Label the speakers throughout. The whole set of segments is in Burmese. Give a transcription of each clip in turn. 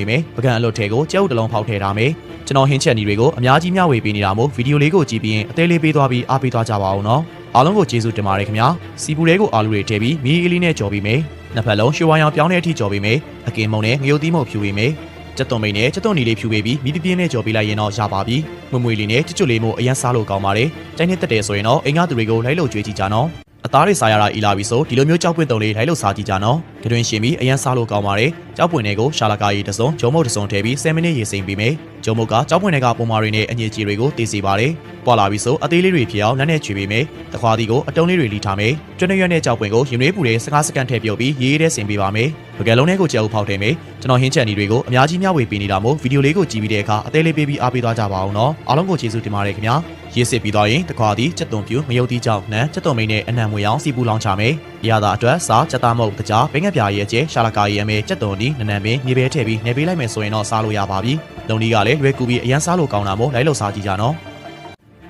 Speaker 1: မိမယ်ပကံအလွတ်ထဲကိုကြက်ဥတစ်လုံးဖောက်ထည့်ထားမယ်ကျွန်တော်ဟင်းချက်နီတွေကိုအများကြီးမျှဝေပေးနေတာမို့ဗီဒီယိုလေးကိုကြည့်ပြီးရင်အသေးလေးပေးသွားပြီးအားပေးသွားကြပါအောင်နော်အားလုံးကိုကျေးဇူးတင်ပါတယ်ခင်ဗျာစီပူလေးကိုအာလူတွေထည့်ပြီးမီးအေးလေးနဲ့ကြော်ပြီးမယ်နှစ်ဖက်လုံးရွှေဝါရောင်ပြောင်းတဲ့အထိကြော်ပြီးမယ်အကင်မုံနဲ့ငရုတ်သီးမုံဖြူပေးမယ်ကျက်သွန်မိန်နဲ့ကျက်သွန်နီလေးဖြူပေးပြီးမီးပြပြင်းနဲ့ကြော်ပေးလိုက်ရင်တော့ရပါပြီမွေမွေလေးနဲ့ချွတ်ချွတ်လေးမို့အရန်စားလို့ကောင်းပါတယ်တိုင်းနဲ့တက်တယ်ဆိုရင်တော့အိမ်ကသူတွေကိုလိုက်လို့ကြွေးကြည့်ကြနော်အ သားတွေစားရတာအီလာပြီဆိုဒီလိုမျိုးကြောက်ပွင့်တုံလေးလိုက်လို့စားကြည့်ကြနော်ကြွင်ရှင်ပြီးအရန်စားလို့ကောင်းပါတယ်ကြောက်ပွင့်တွေကိုရှာလကာရီတစ်စုံဂျုံမုတ်တစ်စုံထည့်ပြီး10မိနစ်ရေစိမ်ပြီးမယ် ဂျုံမုတ်ကကြောက်ပွင့်တွေကပုံမာတွေနဲ့အညစ်အကြေးတွေကိုတည်စေပါတယ်ပွာလာပြီဆိုအသေးလေးတွေဖြစ်အောင်လက်နဲ့ချွေပေးမယ်တခွာတီကိုအတုံးလေးတွေလီထားမယ်ကျွန်းရွက်နဲ့ကြောက်ပွင့်ကိုရင်ရွေးပူတဲ့စကားစကန်ထည့်ပြုတ်ပြီးရေးရေးတဲ့ဆင်ပေးပါမယ်ပကယ်လုံးထဲကိုကြောက်ဖောက်ထည့်မယ်ကျွန်တော်ဟင်းချက်နီတွေကိုအများကြီးမျှဝေပေးနေတာမို့ဗီဒီယိုလေးကိုကြည့်ပြီးတဲ့အခါအသေးလေးပေးပြီးအားပေးသွားကြပါအောင်နော်အားလုံးကိုကျေးဇူးတင်ပါတယ်ခင်ဗျာရေးစစ်ပြီးတော့ရင်တခွာတီစက်သွန်ပြူမယုတ်တီကြောက်နှံစက်သွန်မိန်နဲ့အနံမွေအောင်စီပူလောင်းချမယ်ရတာအတွက်စားချက်သားမုတ်တကြားဘင်းငက်ပြာရဲ့ကျဲရှာလကာရဲ့အမဲစက်သွန်ဒီနနံပင်မြေပဲထည့်ပြီးနေပေးလိုက်မယ်ဆိုရင်တော့စားလို့ရပါပြီ လုံဒီကလည်းလွယ်ကူပြီးအရန်စားလို့ကောင်းတာမို့လိုက်လို့စားကြည့်ကြနော်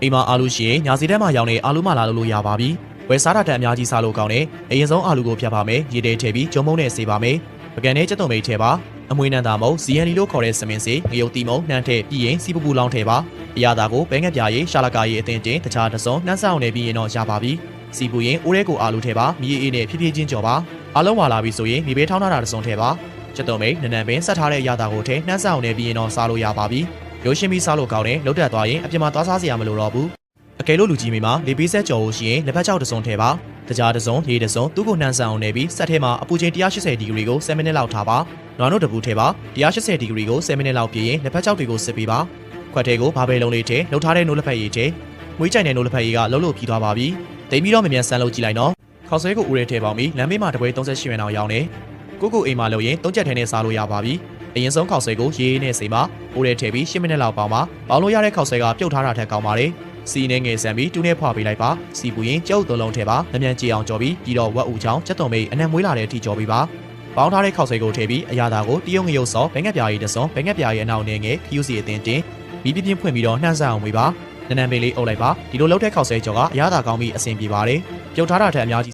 Speaker 1: အိမ်မှာအာလူရှိရင်ညာစီထဲမှာရောင်းနေအာလူမလာလို့လို့ရပါပြီဝယ်စားတာတက်အများကြီးစားလို့ကောင်းတယ်အရင်ဆုံးအာလူကိုဖြတ်ပါမယ်ရေတဲထည့်ပြီးဂျုံမုံနဲ့စေပါမယ်ပကံနဲ့စက်သွန်မိတ်ထည့်ပါအမွေနန္တာမုံ CND လို့ခေါ်တဲ့စမင်စီငရုတ်တီမုံနှမ်းထည့်ပြီးရင်စီပူပူလောင်းထည့်ပါအရာသာကိုဘဲငက်ပြာရေးရှာလကာရေးအသင်တင်တခြားတစ်စုံနှမ်းဆောင်နေပြီးရင်တော့ရပါပြီစီပူရင်အိုးရဲကိုအာလူထည့်ပါမီးအေးနဲ့ဖြည်းဖြည်းချင်းကြော်ပါအားလုံးဝါလာပြီဆိုရင်မြေဘေးထောင်းထားတာတစ်စုံထည့်ပါ ချက်တုံမိတ်နနံပင်ဆက်ထားတဲ့အရာသာကိုထည့်နှမ်းဆောင်နေပြီးရင်တော့စားလို့ရပါပြီရိုးရှင်းပြီးစားလို့ကောင်းတယ်လုတ်တက်သွားရင်အပြင်မှာသွားစားစရာမလိုတော့ဘူးအကယ်လို့လူကြီးမိမှာလေပေးဆက်ကြော်လို့ရှိရင်လက်ဖက်ချောက်တစ်စုံထည့်ပါတကြားတစ်စုံရေတစ်စုံသူ့ကိုနှမ်းဆောင်နေပြီးဆက်ထဲမှာအပူချိန်180ဒီဂရီကို7မိနစ်လောက်ထားပါနွားနို့တပူထည့်ပါ180ဒီဂရီကို7မိနစ်လောက်ပြည့်ရင်လက်ဖက်ချောက်တွေကိုစစ်ပေးပါခွက်ထဲကိုဘာပဲလုံးလေးထည့်လှုပ်ထားတဲ့နို့လက်ဖက်ရည်ထည့်မွေးကြိုင်တဲ့နို့လက်ဖက်ရည်ကလှုပ်လို့ပြီးသွားပါပြီတိမ်ပြီးတော့မမြန်ဆန်းလို့ကြည့်လိုက်နော်ခေါက်ဆွဲကိုဦးရဲထည့်ပေါင်းပြီးလမ်းဘေးမှာတပွဲ38ရွှေအောင်ရောင်းနေ ကိုကိုအိမ်မှာလုပ်ရင်သုံးချက်ထဲနဲ့စားလို့ရပါပြီအရင်ဆုံးခေါက်ဆွဲကိုရေးရေးနဲ့စိမ်ပါဦးရဲထည့်ပြီး10မိနစ်လောက်ပေါင်းပါပေါင်းလို့ရတဲ့ခေါက်ဆွဲကပြုတ်ထားတာထက်ကောင်းပါတယ်စီနဲ့ငယ်ဆန်ပြီးတူးနဲ့ဖွာပေးလိုက်ပါစီပူရင်ကျုပ်သုံးလုံးထည့်ပါလျမြန်ကြည်အောင်ကြော်ပြီးပြီးတော့ဝက်ဦးချောင်းချက်သွန်မိတ်အနံမွေးလာတဲ့အထိကြော်ပြီးပါပေါင်းထားတဲ့ခေါက်ဆွဲကိုထည့်ပြီးအရာသာကိုတရုံငရုတ်စောဘဲငက်ပြားရီတစ်စုံဘဲငက်ပြားရီအနောက်နဲ့ငယ်ခယူစီအတင်တင်မီးပြပြင်းဖွင့်ပြီးတော့နှမ်းဆအောင်မွေးပါနနံပင်လေးအုပ်လိုက်ပါဒီလိုလှုပ်တဲ့ခေါက်ဆွဲကြော်ကအရာသာကောင်းပြီးအဆင်ပြေပါတယ်ပြုတ်ထားတာထက်အများကြီး